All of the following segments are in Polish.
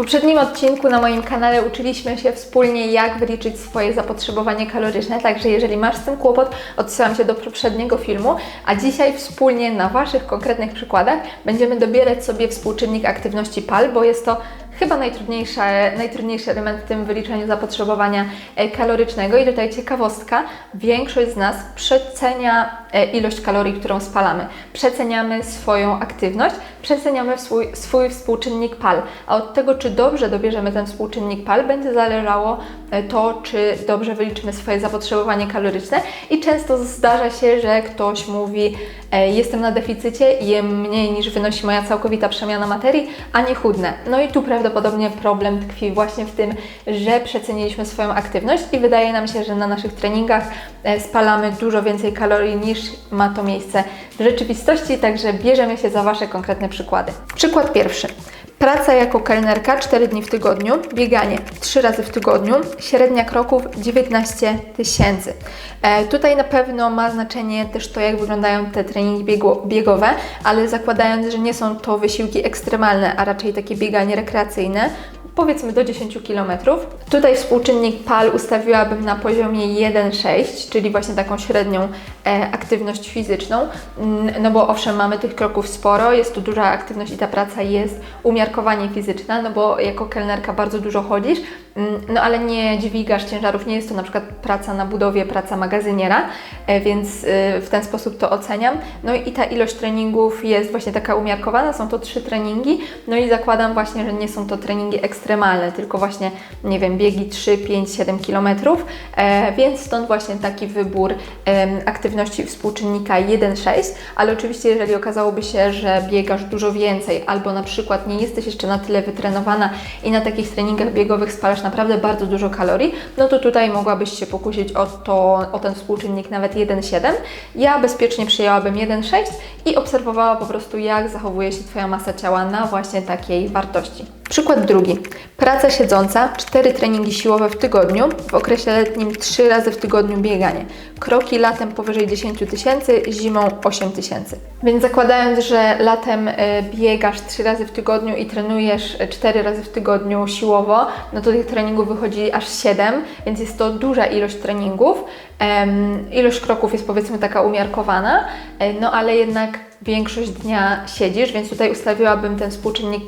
poprzednim odcinku na moim kanale uczyliśmy się wspólnie, jak wyliczyć swoje zapotrzebowanie kaloryczne, także jeżeli masz z tym kłopot, odsyłam się do poprzedniego filmu, a dzisiaj wspólnie na Waszych konkretnych przykładach będziemy dobierać sobie współczynnik aktywności PAL, bo jest to chyba najtrudniejszy, najtrudniejszy element w tym wyliczeniu zapotrzebowania e, kalorycznego. I tutaj ciekawostka, większość z nas przecenia e, ilość kalorii, którą spalamy. Przeceniamy swoją aktywność, przeceniamy swój, swój współczynnik PAL. A od tego, czy dobrze dobierzemy ten współczynnik PAL, będzie zależało e, to, czy dobrze wyliczymy swoje zapotrzebowanie kaloryczne. I często zdarza się, że ktoś mówi, jestem na deficycie, jem mniej niż wynosi moja całkowita przemiana materii, a nie chudnę. No i tu prawdopodobnie problem tkwi właśnie w tym, że przeceniliśmy swoją aktywność i wydaje nam się, że na naszych treningach e, spalamy dużo więcej kalorii niż ma to miejsce w rzeczywistości, także bierzemy się za Wasze konkretne przykłady. Przykład pierwszy. Praca jako kelnerka 4 dni w tygodniu, bieganie 3 razy w tygodniu, średnia kroków 19 tysięcy. E, tutaj na pewno ma znaczenie też to, jak wyglądają te treningi biegu, biegowe, ale zakładając, że nie są to wysiłki ekstremalne, a raczej takie bieganie rekreacyjne, powiedzmy do 10 km. Tutaj współczynnik PAL ustawiłabym na poziomie 1,6, czyli właśnie taką średnią e, aktywność fizyczną, no bo owszem, mamy tych kroków sporo, jest tu duża aktywność i ta praca jest umiarkowanie fizyczna, no bo jako kelnerka bardzo dużo chodzisz, no ale nie dźwigasz ciężarów, nie jest to na przykład praca na budowie, praca magazyniera, e, więc e, w ten sposób to oceniam. No i ta ilość treningów jest właśnie taka umiarkowana, są to trzy treningi, no i zakładam właśnie, że nie są to treningi ekstremalne, tylko właśnie, nie wiem, biegi 3, 5, 7 km, więc stąd właśnie taki wybór aktywności współczynnika 1,6, ale oczywiście jeżeli okazałoby się, że biegasz dużo więcej albo na przykład nie jesteś jeszcze na tyle wytrenowana i na takich treningach biegowych spalasz naprawdę bardzo dużo kalorii, no to tutaj mogłabyś się pokusić o, to, o ten współczynnik nawet 1,7. Ja bezpiecznie przyjęłabym 1,6 i obserwowała po prostu jak zachowuje się Twoja masa ciała na właśnie takiej wartości. Przykład drugi. Praca siedząca, 4 treningi siłowe w tygodniu, w okresie letnim 3 razy w tygodniu bieganie. Kroki latem powyżej 10 tysięcy, zimą 8 tysięcy. Więc zakładając, że latem y, biegasz 3 razy w tygodniu i trenujesz 4 razy w tygodniu siłowo, no to tych treningów wychodzi aż 7, więc jest to duża ilość treningów. Ilość kroków jest powiedzmy taka umiarkowana, e, no ale jednak większość dnia siedzisz, więc tutaj ustawiłabym ten współczynnik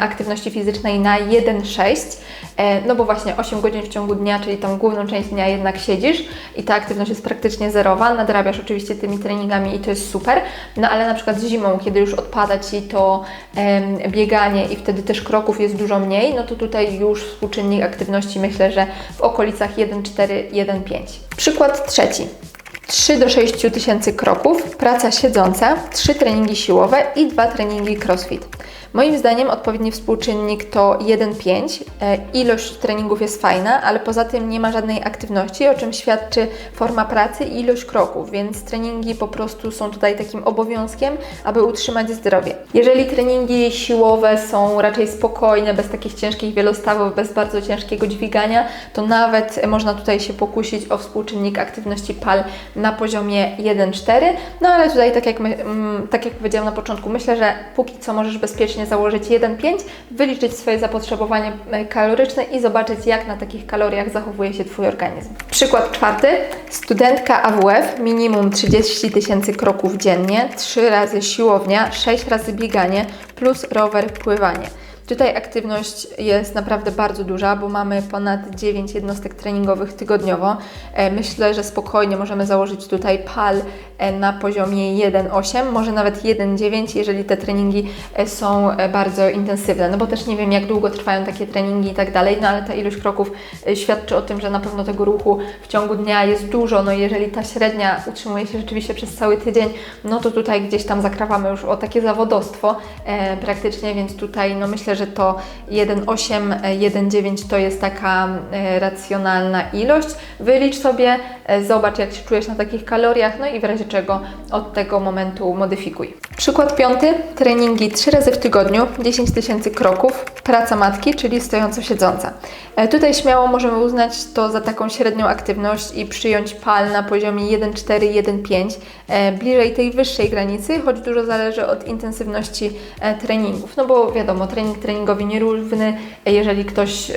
aktywności fizycznej na 1,6, e, no bo właśnie 8 godzin w ciągu dnia, czyli tą główną część dnia jednak siedzisz i ta aktywność jest praktycznie zerowa, nadrabiasz oczywiście tymi treningami i to jest super, no ale na przykład zimą, kiedy już odpada Ci to bieganie i wtedy też kroków jest dużo mniej, no to tutaj już współczynnik aktywności myślę, że w okolicach 1,4, 1,5. Przykład trzeci. 3 do 6 tysięcy kroków, praca siedząca, 3 treningi siłowe i 2 treningi crossfit. Moim zdaniem odpowiedni współczynnik to 1,5. E, ilość treningów jest fajna, ale poza tym nie ma żadnej aktywności, o czym świadczy forma pracy i ilość kroków, więc treningi po prostu są tutaj takim obowiązkiem, aby utrzymać zdrowie. Jeżeli treningi siłowe są raczej spokojne, bez takich ciężkich wielostawów, bez bardzo ciężkiego dźwigania, to nawet można tutaj się pokusić o współczynnik aktywności PAL na poziomie 1,4. No ale tutaj, tak jak, my, mm, tak jak powiedziałam na początku, myślę, że póki co możesz bezpiecznie założyć 1,5, wyliczyć swoje zapotrzebowanie e, kaloryczne i zobaczyć, jak na takich kaloriach zachowuje się Twój organizm. Przykład czwarty. Studentka AWF, minimum 30 tysięcy kroków dziennie, 3 razy siłownia, 6 razy bieganie, plus rower, pływanie. Tutaj aktywność jest naprawdę bardzo duża, bo mamy ponad 9 jednostek treningowych tygodniowo. E, myślę, że spokojnie możemy założyć tutaj PAL e, na poziomie 1,8, może nawet 1,9, jeżeli te treningi e, są bardzo intensywne. No bo też nie wiem, jak długo trwają takie treningi i tak dalej, no ale ta ilość kroków świadczy o tym, że na pewno tego ruchu w ciągu dnia jest dużo. No jeżeli ta średnia utrzymuje się rzeczywiście przez cały tydzień, no to tutaj gdzieś tam zakrawamy już o takie zawodostwo praktycznie, więc tutaj no myślę, że to 1,8, 1,9 to jest taka e, racjonalna ilość. Wylicz sobie, e, zobacz jak się czujesz na takich kaloriach, no i w razie czego od tego momentu modyfikuj. Przykład piąty, treningi 3 razy w tygodniu, 10 tysięcy kroków, praca matki, czyli stojąco-siedząca. E, tutaj śmiało możemy uznać to za taką średnią aktywność i przyjąć PAL na poziomie 1,4, 1,5, bliżej tej wyższej granicy, choć dużo zależy od intensywności treningów. No bo wiadomo, trening treningowi nierówny. Jeżeli ktoś,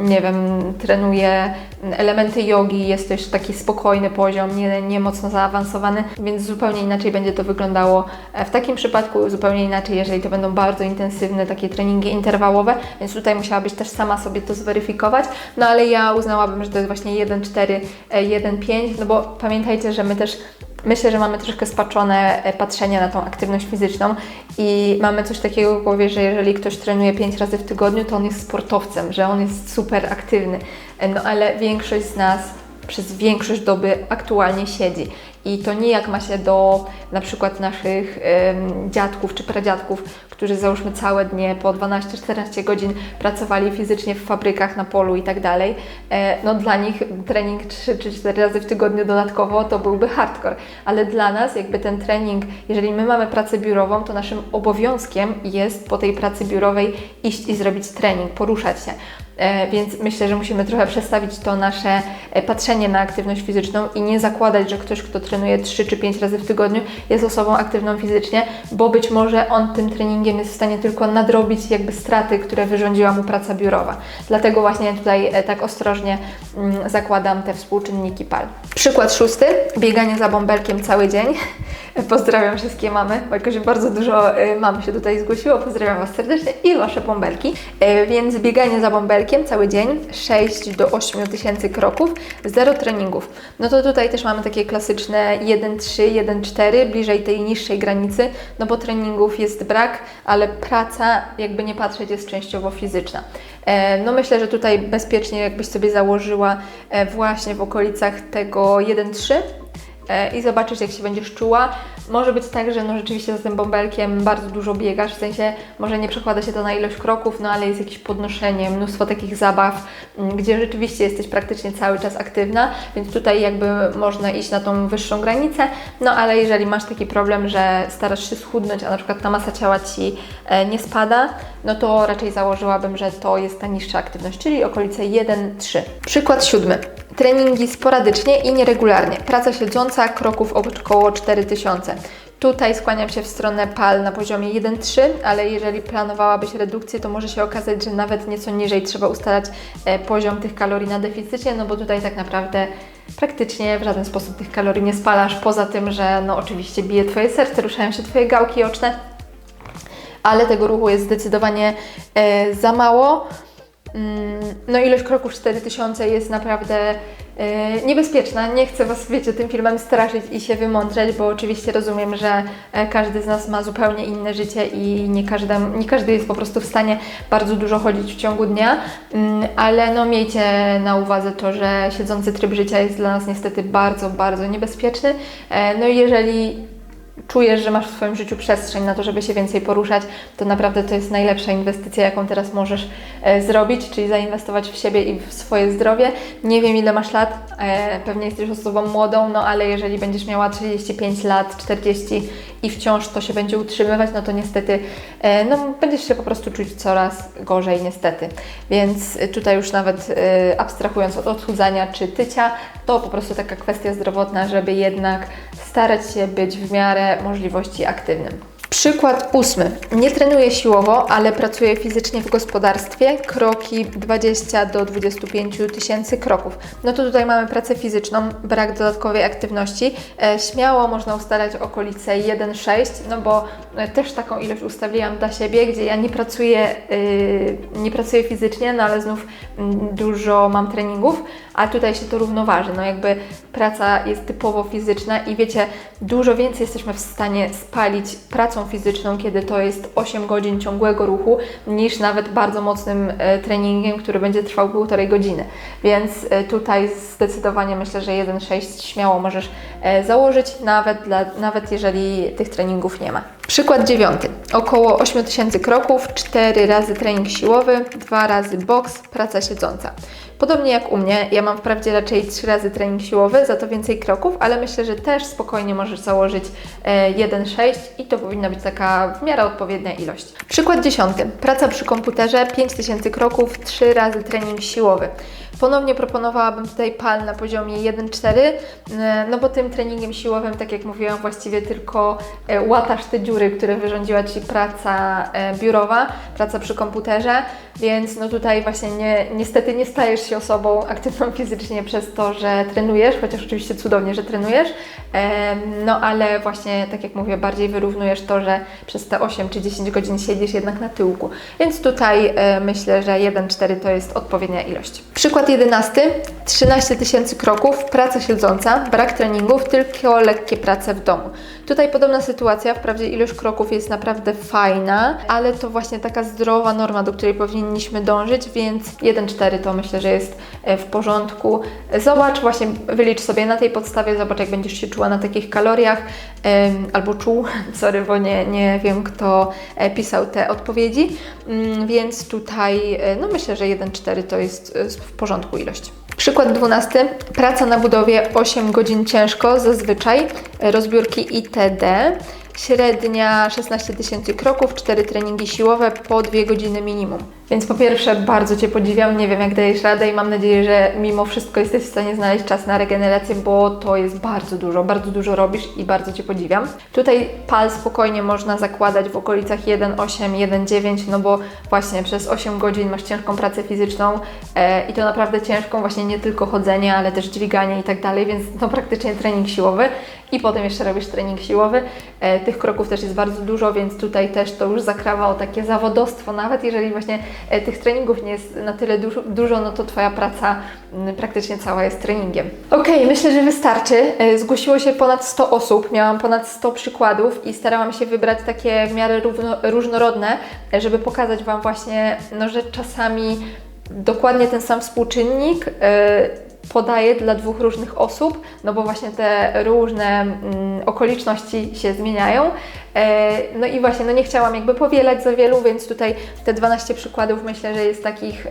nie wiem, trenuje elementy jogi, jest to już taki spokojny poziom, nie, nie mocno zaawansowany, więc zupełnie inaczej będzie to wyglądało e, w takim przypadku, zupełnie inaczej, jeżeli to będą bardzo intensywne takie treningi interwałowe, więc tutaj musiałabyś też sama sobie to zweryfikować, no ale ja uznałabym, że to jest właśnie 1,4, e, 1,5, no bo pamiętajcie, że my też Myślę, że mamy troszkę spaczone e, patrzenie na tą aktywność fizyczną i mamy coś takiego w głowie, że jeżeli ktoś trenuje 5 razy w tygodniu, to on jest sportowcem, że on jest super aktywny. E, No ale większość z nas przez większość doby aktualnie siedzi. I to nijak ma się do na przykład naszych em, dziadków czy pradziadków, którzy załóżmy całe dnie po 12-14 godzin pracowali fizycznie w fabrykach, na polu i tak dalej. E, No dla nich trening 3 czy 4 razy w tygodniu dodatkowo to byłby hardcore. Ale dla nas jakby ten trening, jeżeli my mamy pracę biurową, to naszym obowiązkiem jest po tej pracy biurowej iść i zrobić trening, poruszać się. E, Więc myślę, że musimy trochę przestawić to nasze e, patrzenie na aktywność fizyczną i nie zakładać, że ktoś, kto trenuje 3 czy 5 razy w tygodniu, jest osobą aktywną fizycznie, bo być może on tym treningiem jest w stanie tylko nadrobić jakby straty, które wyrządziła mu praca biurowa. Dlatego właśnie tutaj e, tak ostrożnie mm, zakładam te współczynniki PAL. Przykład szósty, bieganie za bąbelkiem cały dzień. Pozdrawiam wszystkie mamy, bo jakoś bardzo dużo e, mam się tutaj zgłosiło. Pozdrawiam Was serdecznie i Wasze bąbelki. E, Więc bieganie za bąbelkiem cały dzień, 6 do 8 tysięcy kroków, zero treningów. No to tutaj też mamy takie klasyczne 1,3, 1,4, bliżej tej niższej granicy, no bo treningów jest brak, ale praca, jakby nie patrzeć, jest częściowo fizyczna. E, No myślę, że tutaj bezpiecznie jakbyś sobie założyła właśnie w okolicach tego 1,3 e, i zobaczysz, jak się będziesz czuła. Może być tak, że no rzeczywiście za tym bąbelkiem bardzo dużo biegasz, w sensie może nie przekłada się to na ilość kroków, no ale jest jakieś podnoszenie, mnóstwo takich zabaw, gdzie rzeczywiście jesteś praktycznie cały czas aktywna, więc tutaj jakby można iść na tą wyższą granicę, no ale jeżeli masz taki problem, że starasz się schudnąć, a na przykład ta masa ciała Ci e, nie spada, no to raczej założyłabym, że to jest ta niższa aktywność, czyli okolice 1-3. Przykład siódmy. Treningi sporadycznie i nieregularnie. Praca siedząca, kroków około 4000. Tutaj skłaniam się w stronę PAL na poziomie 1,3, ale jeżeli planowałabyś redukcję, to może się okazać, że nawet nieco niżej trzeba ustalać e, poziom tych kalorii na deficycie, no bo tutaj tak naprawdę praktycznie w żaden sposób tych kalorii nie spalasz, poza tym, że no oczywiście bije Twoje serce, ruszają się Twoje gałki oczne, ale tego ruchu jest zdecydowanie e, za mało. Mm, No ilość kroków 4000 jest naprawdę e, niebezpieczna. Nie chcę Was, wiecie, tym filmem straszyć i się wymądrzeć, bo oczywiście rozumiem, że e, każdy z nas ma zupełnie inne życie i nie każdy, nie każdy jest po prostu w stanie bardzo dużo chodzić w ciągu dnia, Mm, ale no miejcie na uwadze to, że siedzący tryb życia jest dla nas niestety bardzo, bardzo niebezpieczny. E, No i jeżeli czujesz, że masz w swoim życiu przestrzeń na to, żeby się więcej poruszać, to naprawdę to jest najlepsza inwestycja, jaką teraz możesz e, zrobić, czyli zainwestować w siebie i w swoje zdrowie. Nie wiem, ile masz lat, e, pewnie jesteś osobą młodą, no ale jeżeli będziesz miała 35 lat, 40 i wciąż to się będzie utrzymywać, no to niestety e, no, będziesz się po prostu czuć coraz gorzej, niestety. Więc tutaj już nawet e, abstrahując od odchudzania czy tycia, to po prostu taka kwestia zdrowotna, żeby jednak starać się być w miarę możliwości aktywnym. Przykład ósmy. Nie trenuję siłowo, ale pracuję fizycznie w gospodarstwie. Kroki 20 do 25 tysięcy kroków. No to tutaj mamy pracę fizyczną, brak dodatkowej aktywności. E, śmiało można ustalać okolice 1,6, no bo e, też taką ilość ustawiłam dla siebie, gdzie ja nie pracuję, y, nie pracuję fizycznie, no ale znów dużo mam treningów, a tutaj się to równoważy. No jakby praca jest typowo fizyczna i wiecie, dużo więcej jesteśmy w stanie spalić pracą fizyczną, kiedy to jest 8 godzin ciągłego ruchu, niż nawet bardzo mocnym e, treningiem, który będzie trwał półtorej godziny. Więc e, tutaj zdecydowanie myślę, że 1,6 śmiało możesz e, założyć, nawet, dla, nawet jeżeli tych treningów nie ma. Przykład dziewiąty. Około 8000 kroków, 4 razy trening siłowy, 2 razy boks, praca siedząca. Podobnie jak u mnie, ja mam wprawdzie raczej 3 razy trening siłowy, za to więcej kroków, ale myślę, że też spokojnie możesz założyć e, 1,6 i to powinna być taka w miarę odpowiednia ilość. Przykład dziesiąty. Praca przy komputerze, 5000 kroków, 3 razy trening siłowy. Ponownie proponowałabym tutaj PAL na poziomie 1,4, e, no bo tym treningiem siłowym, tak jak mówiłam, właściwie tylko e, łatasz te dziury które wyrządziła Ci praca e, biurowa, praca przy komputerze, więc no tutaj właśnie nie, niestety nie stajesz się osobą aktywną fizycznie przez to, że trenujesz, chociaż oczywiście cudownie, że trenujesz, no ale właśnie tak jak mówię, bardziej wyrównujesz to, że przez te 8 czy 10 godzin siedzisz jednak na tyłku. Więc tutaj e, myślę, że 1,4 to jest odpowiednia ilość. Przykład 11. 13 tysięcy kroków, praca siedząca, brak treningów, tylko lekkie prace w domu. Tutaj podobna sytuacja, wprawdzie ilość kroków jest naprawdę fajna, ale to właśnie taka zdrowa norma, do której powinniśmy dążyć, więc 1,4 to myślę, że jest e, w porządku. Zobacz, właśnie wylicz sobie na tej podstawie, zobacz jak będziesz się czuła na takich kaloriach, albo czuł, sorry, bo nie, nie wiem kto e, pisał te odpowiedzi, Mm, więc tutaj e, no myślę, że 1,4 to jest w porządku ilość. Przykład 12. Praca na budowie 8 godzin ciężko, zazwyczaj rozbiórki itd. Średnia 16 tysięcy kroków, 4 treningi siłowe po 2 godziny minimum. Więc po pierwsze bardzo Cię podziwiam, nie wiem jak dajesz radę i mam nadzieję, że mimo wszystko jesteś w stanie znaleźć czas na regenerację, bo to jest bardzo dużo, bardzo dużo robisz i bardzo Cię podziwiam. Tutaj pal spokojnie można zakładać w okolicach 1,8, 1,9, no bo właśnie przez 8 godzin masz ciężką pracę fizyczną e, i to naprawdę ciężką, właśnie nie tylko chodzenie, ale też dźwiganie i tak dalej, więc no praktycznie trening siłowy i potem jeszcze robisz trening siłowy. E, tych kroków też jest bardzo dużo, więc tutaj też to już zakrawa o takie zawodostwo, nawet jeżeli właśnie e, tych treningów nie jest na tyle dużo, no to Twoja praca praktycznie cała jest treningiem. Ok, myślę, że wystarczy. E, Zgłosiło się ponad 100 osób, miałam ponad 100 przykładów i starałam się wybrać takie w miarę równo, różnorodne, żeby pokazać Wam właśnie, no, że czasami dokładnie ten sam współczynnik podaje dla dwóch różnych osób, no bo właśnie te różne mm, okoliczności się zmieniają. E, no i właśnie, no nie chciałam jakby powielać za wielu, więc tutaj te 12 przykładów myślę, że jest takich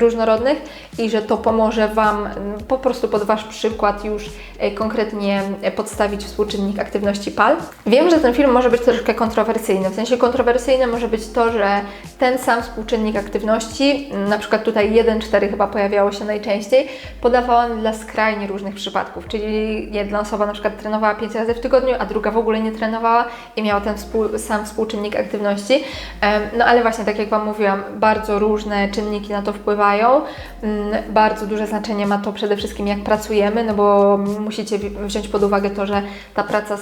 różnorodnych i że to pomoże Wam m, po prostu pod Wasz przykład już e, konkretnie e, podstawić współczynnik aktywności PAL. Wiem, że ten film może być troszkę kontrowersyjny, w sensie kontrowersyjne może być to, że ten sam współczynnik aktywności, m, na przykład tutaj 1,4 chyba pojawiało się najczęściej, podawałam dla skrajnie różnych przypadków, czyli jedna osoba na przykład trenowała 5 razy w tygodniu, a druga w ogóle nie trenowała i miała ten współ, sam współczynnik aktywności. No ale właśnie, tak jak Wam mówiłam, bardzo różne czynniki na to wpływają. Mm, Bardzo duże znaczenie ma to przede wszystkim, jak pracujemy, no bo musicie wziąć pod uwagę to, że ta praca,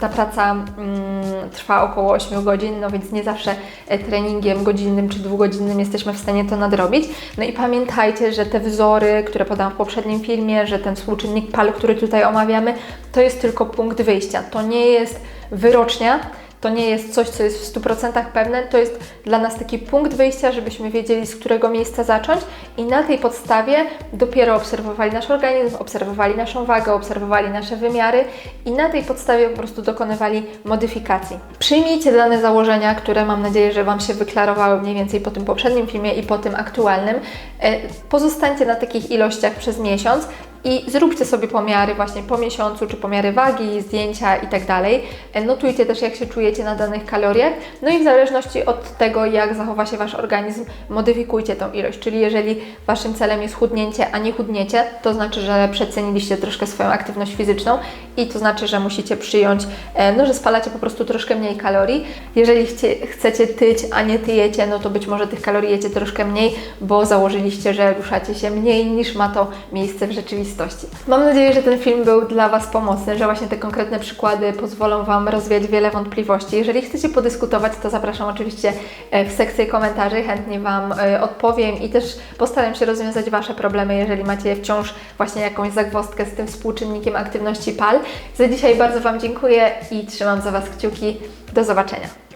ta praca mm, trwa około 8 godzin, no więc nie zawsze e, treningiem godzinnym czy dwugodzinnym jesteśmy w stanie to nadrobić. No i pamiętajcie, że te wzory, które podałam w poprzednim filmie, że ten współczynnik PAL, który tutaj omawiamy, to jest tylko punkt wyjścia. To nie jest wyrocznia, to nie jest coś, co jest w 100% pewne, to jest dla nas taki punkt wyjścia, żebyśmy wiedzieli, z którego miejsca zacząć i na tej podstawie dopiero obserwowali nasz organizm, obserwowali naszą wagę, obserwowali nasze wymiary i na tej podstawie po prostu dokonywali modyfikacji. Przyjmijcie dane założenia, które mam nadzieję, że Wam się wyklarowały mniej więcej po tym poprzednim filmie i po tym aktualnym. E, Pozostańcie na takich ilościach przez miesiąc i zróbcie sobie pomiary właśnie po miesiącu, czy pomiary wagi, zdjęcia i tak dalej. E, Notujcie też, jak się czujecie na danych kaloriach. No i w zależności od tego, jak zachowa się Wasz organizm, modyfikujcie tą ilość. Czyli jeżeli Waszym celem jest chudnięcie, a nie chudniecie, to znaczy, że przeceniliście troszkę swoją aktywność fizyczną i to znaczy, że musicie przyjąć, e, no, że spalacie po prostu troszkę mniej kalorii. Jeżeli chcie, chcecie tyć, a nie tyjecie, no to być może tych kalorii jecie troszkę mniej, bo założyliście, że ruszacie się mniej niż ma to miejsce w rzeczywistości. Mam nadzieję, że ten film był dla Was pomocny, że właśnie te konkretne przykłady pozwolą Wam rozwiać wiele wątpliwości. Jeżeli chcecie podyskutować, to zapraszam oczywiście e, w sekcję komentarzy, chętnie Wam e, odpowiem i też postaram się rozwiązać Wasze problemy, jeżeli macie wciąż właśnie jakąś zagwozdkę z tym współczynnikiem aktywności PAL. Za dzisiaj bardzo Wam dziękuję i trzymam za Was kciuki. Do zobaczenia.